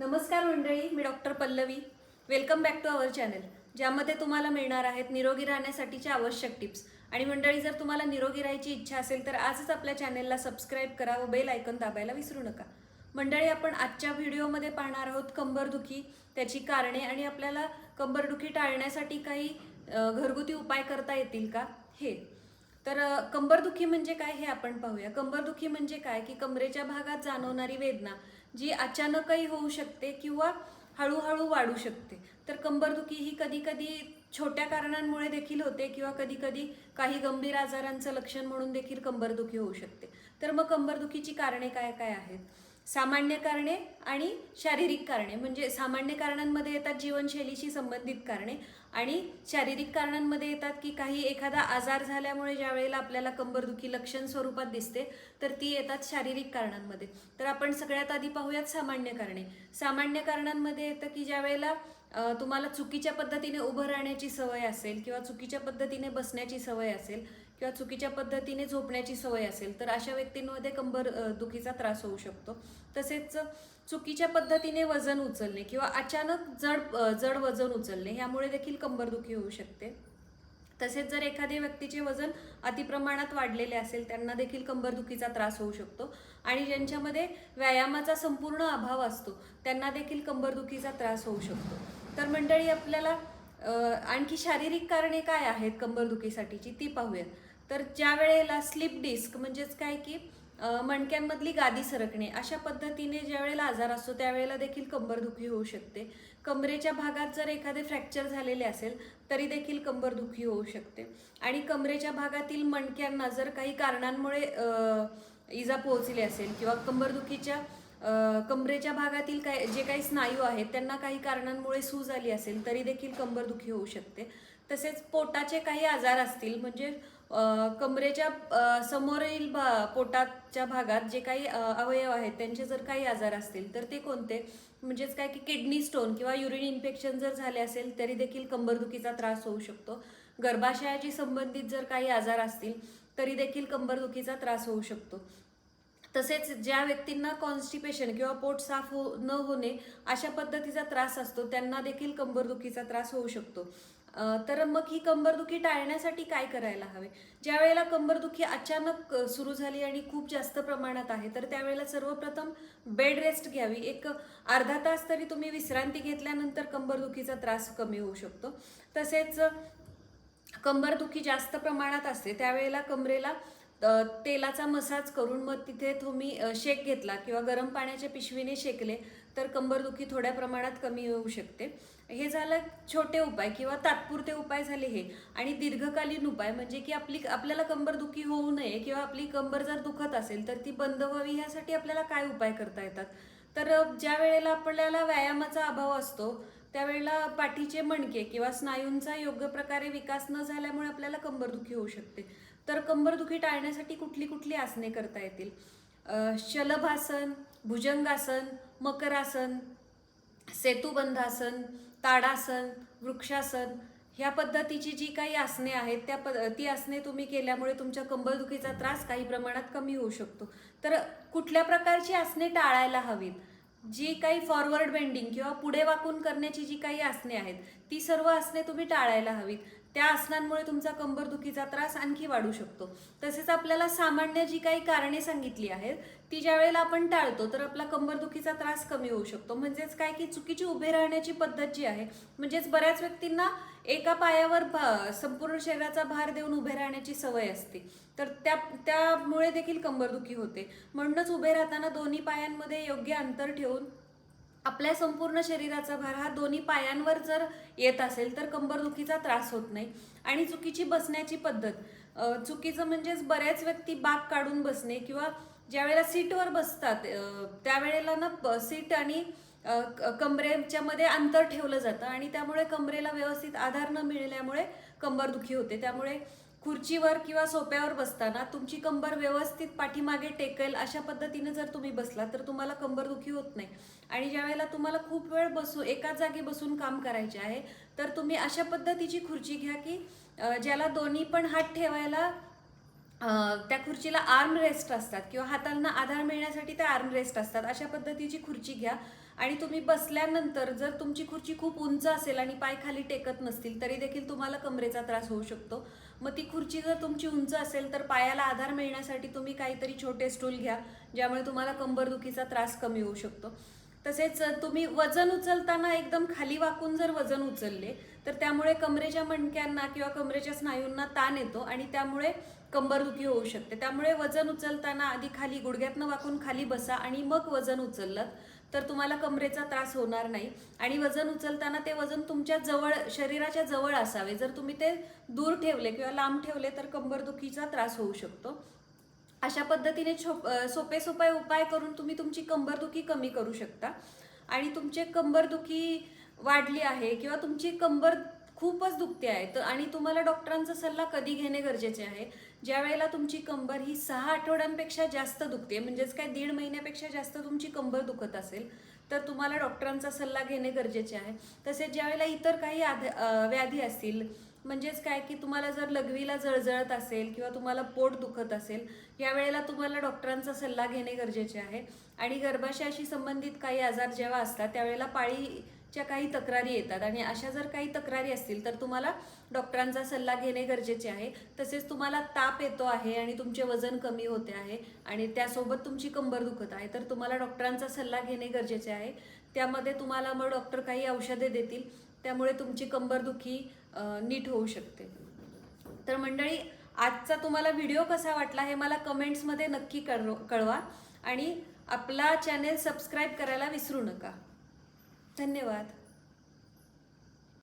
नमस्कार मंडळी मी doctor Pallavi. Welcome back to our channel ज्यामध्ये तुम्हाला मिळणार आहेत निरोगी राहण्यासाठीच्या आवश्यक टिप्स. आणि मंडळी जर तुम्हाला निरोगी राहायची इच्छा असेल तर आजच आपल्या चॅनेलला सबस्क्राईब करा व बेल आयकन दाबायला विसरू नका. मंडळी आपण आजच्या व्हिडिओमध्ये पाहणार आहोत कंबरदुखी. त्याची कारणे आणि आपल्याला कंबरदुखी टाळण्यासाठी काही घरगुती उपाय करता येतील का? हे. तर कंबरदुखी म्हणजे काय हे आपण पाहूया. कंबरदुखी म्हणजे काय? की कमरेच्या भागात जाणवणारी वेदना जी अचानकही होऊ शकते किंवा हळूहळू वाढू शकते. तर कंबरदुखी ही कधी कधी छोट्या कारणांमुळे देखील होते किंवा कधी कधी काही गंभीर आजारांचं लक्षण म्हणून देखील कंबरदुखी होऊ शकते. तर मग कंबरदुखीची कारणे काय काय आहेत? सामान्य कारणे आणि शारीरिक कारणे. म्हणजे सामान्य कारणांमध्ये येतात जीवनशैलीशी संबंधित कारणे आणि शारीरिक कारणांमध्ये येतात की काही एखादा आजार झाल्यामुळे ज्या वेळेला आपल्याला कंबरदुखी लक्षण स्वरूपात दिसते तर ती येतात शारीरिक कारणांमध्ये. तर आपण सगळ्यात आधी पाहूयात सामान्य कारणे. सामान्य कारणांमध्ये येतं की ज्या वेळेला तुम्हाला चुकीच्या पद्धतीने उभं राहण्याची सवय असेल किंवा चुकीच्या पद्धतीने बसण्याची सवय असेल किंवा चुकीच्या पद्धतीने झोपण्याची सवय असेल तर अशा व्यक्तींमध्ये कंबर दुखीचा त्रास होऊ शकतो. तसेच चुकीच्या पद्धतीने वजन उचलणे किंवा अचानक जड जड वजन उचलणे यामुळे देखील कंबरदुखी होऊ शकते. तसेच जर एखाद्या व्यक्तीचे वजन अतिप्रमाणात वाढलेले असेल त्यांना देखील कंबरदुखीचा त्रास होऊ शकतो. आणि ज्यांच्यामध्ये व्यायामाचा संपूर्ण अभाव असतो त्यांना देखील कंबरदुखीचा त्रास होऊ शकतो. तर मंडळी आपल्याला आणखी शारीरिक कारणे काय आहेत कंबरदुखीसाठीची ती पाहूयात. तर ज्या वेळेला स्लिप डिस्क म्हणजेच काय की मणक्यांमधली गादी सरकणे अशा पद्धतीने ज्या वेळेला आजार असतो त्यावेळेला देखील कंबरदुखी होऊ शकते. कमरेच्या भागात जर एखादे फ्रॅक्चर झालेले असेल तरी देखील कंबरदुखी होऊ शकते. आणि कमरेच्या भागातील मणक्यांना जर काही कारणांमुळे इजा पोहोचली असेल किंवा कंबरदुखीच्या कमरेच्या भागातील काय जे काही स्नायू आहेत त्यांना काही कारणांमुळे सूज आली असेल तरी देखील कंबरदुखी होऊ शकते. तसेच पोटाचे काही आजार असतील म्हणजे कमरेच्या समोरील भा पोटाच्या भागात जे काही अवयव आहेत त्यांचे जर काही आजार असतील तर ते कोणते? म्हणजेच काय की किडनी स्टोन किंवा युरिन इन्फेक्शन जर झाले असेल तरी देखील कंबरदुखीचा त्रास होऊ शकतो. गर्भाशयाशी संबंधित जर काही आजार असतील तरी देखील कंबरदुखीचा त्रास होऊ शकतो. तसेच ज्या व्यक्तींना कॉन्स्टिपेशन किंवा पोट साफ हो न होणे अशा पद्धतीचा त्रास असतो त्यांना देखील कंबरदुखीचा त्रास होऊ शकतो. तर मग ही कंबरदुखी टाळण्यासाठी काय करायला हवे? ज्या वेळेला कंबरदुखी अचानक सुरू झाली आणि खूप जास्त प्रमाणात आहे तर त्यावेळेला सर्वप्रथम बेड रेस्ट घ्यावी. एक अर्धा तास तरी तुम्ही विश्रांती घेतल्यानंतर कंबरदुखीचा त्रास कमी होऊ शकतो. तसेच कंबरदुखी जास्त प्रमाणात असते त्यावेळेला कमरेला तेलाचा मसाज करून मग तिथे तुम्ही शेक घेतला किंवा गरम पाण्याच्या पिशवीने शेकले तर कंबरदुखी थोड्या प्रमाणात कमी होऊ शकते. हे झालं छोटे उपाय किंवा तात्पुरते उपाय झाले हे. आणि दीर्घकालीन उपाय म्हणजे की आपली आपल्याला कंबरदुखी होऊ नये किंवा आपली कंबर जर दुखत असेल तर ती बंद व्हावी ह्यासाठी आपल्याला काय उपाय करता येतात? तर ज्या वेळेला आपल्याला व्यायामाचा अभाव असतो त्यावेळेला पाठीचे मणके किंवा स्नायूंचा योग्य प्रकारे विकास न झाल्यामुळे आपल्याला कंबरदुखी होऊ शकते. तर कंबरदुखी टाळण्यासाठी कुठली कुठली आसने करता येतील? शलभासन भुजंगासन मकरासन सेतुबंधासन ताडासन वृक्षासन ह्या पद्धतीची जी काही आसने आहेत त्या पद ती आसने तुम्ही केल्यामुळे तुमच्या कंबरदुखीचा त्रास काही प्रमाणात कमी होऊ शकतो. तर कुठल्या प्रकारची आसने टाळायला हवीत? जी काही फॉरवर्ड बेंडिंग किंवा पुढे वाकून करण्याची जी काही आसने आहेत ती सर्व आसने तुम्ही टाळायला हवीत. त्या आसनांमुळे तुमचा कंबरदुखीचा त्रास आणखी वाढू शकतो. तसेच आपल्याला सामान्य जी काही कारणे सांगितली आहेत ती ज्या वेळेला आपण टाळतो तर आपला कंबरदुखीचा त्रास कमी होऊ शकतो. म्हणजेच काय की चुकीची उभे राहण्याची पद्धत जी आहे म्हणजेच बऱ्याच व्यक्तींना एका पायावर भा- संपूर्ण शरीराचा भार देऊन उभे राहण्याची सवय असते. तर त्या त्यामुळे देखील कंबरदुखी होते. म्हणूनच उभे राहताना दोन्ही पायांमध्ये योग्य अंतर ठेवून आपल्या संपूर्ण शरीराचा भार हा दोन्ही पायांवर जर येत असेल तर कंबरदुखीचा त्रास होत नाही. आणि चुकीची बसण्याची पद्धत चुकीचं म्हणजेच बऱ्याच व्यक्ती बाग काढून बसणे किंवा ज्या वेळेला सीटवर बसतात त्यावेळेला ना प- सीट आणि कमरेच्या मध्ये अंतर ठेवलं जातं आणि त्यामुळे कमरेला व्यवस्थित आधार न मिळाल्यामुळे कंबरदुखी होते. त्यामुळे खुर्चीवर किंवा सोप्यावर बसताना तुमची कंबर व्यवस्थित पाठीमागे टेकेल अशा पद्धतीने जर तुम्ही बसला तर तुम्हाला कंबरदुखी होत नाही. आणि ज्या वेळेला तुम्हाला खूप वेळ बसू एकाच जागी बसून काम करायचे आहे तर तुम्ही अशा पद्धतीची खुर्ची घ्या की ज्याला दोन्ही पण हात ठेवायला त्या खुर्चीला आर्म रेस्ट असतात किंवा हातांना आधार मिळण्यासाठी त्या आर्म रेस्ट असतात. अशा पद्धतीची खुर्ची घ्या. आणि तुम्ही बसल्यानंतर जर तुमची खुर्ची खूप उंच असेल आणि पाय खाली टेकत नसतील तरी देखील तुम्हाला कमरेचा त्रास होऊ शकतो. मग ती खुर्ची जर तुमची उंच असेल तर पायाला आधार मिळण्यासाठी तुम्ही काहीतरी छोटे स्टूल घ्या ज्यामुळे तुम्हाला कंबरदुखीचा त्रास कमी होऊ शकतो. तसेच तुम्ही वजन उचलताना एकदम खाली वाकून जर वजन उचलले तर त्यामुळे कमरेच्या मणक्यांना किंवा कमरेच्या स्नायूंना ताण येतो आणि त्यामुळे कंबरदुखी होऊ शकते. त्यामुळे वजन उचलताना आधी खाली गुडघ्यातनं वाकून खाली बसा आणि मग वजन उचललं तर तुम्हाला कमरेचा त्रास होणार नाही. आणि वजन उचलताना ते वजन तुमच्या जवळ शरीराच्या जवळ असावे. जर तुम्ही ते दूर ठेवले किंवा लांब ठेवले तर कंबरदुखीचा त्रास होऊ शकतो. अशा पद्धतीने छोप सोपे सोपे उपाय करून तुम्ही तुमची कंबरदुखी कमी करू शकता. आणि तुमचे कंबरदुखी वाढली आहे किंवा तुमची कंबर खूपच दुखते आहे तर आणि तुम्हाला डॉक्टरांचा सल्ला कधी घेणे गरजेचे आहे? ज्या वेळेला तुमची कंबर ही सहा आठवड्यांपेक्षा जास्त दुखते म्हणजेच काय दीड महिन्यापेक्षा जास्त तुमची कंबर दुखत असेल तर तुम्हाला डॉक्टरांचा सल्ला घेणे गरजेचे आहे. तसेच ज्यावेळेला इतर काही आध- व्याधी असतील म्हणजेच काय की तुम्हाला जर लघवीला जळजळत असेल किंवा तुम्हाला पोट दुखत असेल यावेळेला तुम्हाला डॉक्टरांचा सल्ला घेणे गरजेचे आहे. आणि गर्भाशयाशी संबंधित काही आजार जेव्हा असतात त्यावेळेला पाळीच्या काही तक्रारी येतात. आणि अशा जर काही तक्रारी असतील तर तुम्हाला डॉक्टरांचा सल्ला घेणे गरजेचे आहे. तसेच तुम्हाला ताप येतो आहे आणि तुमचे वजन कमी होते आहे आणि त्यासोबत तुमची कंबर दुखत आहे तर तुम्हाला डॉक्टरांचा सल्ला घेणे गरजेचे आहे. त्यामध्ये तुम्हाला मग डॉक्टर काही औषधे देतील. त्यामुळे तुमची कंबरदुखी नीट होऊ शकते. तर मंडळी आजचा तुम्हाला व्हिडिओ कसा वाटला हे मला कमेंट्समध्ये नक्की कळव कळवा आणि आपला चॅनेल सबस्क्राईब करायला विसरू नका. धन्यवाद.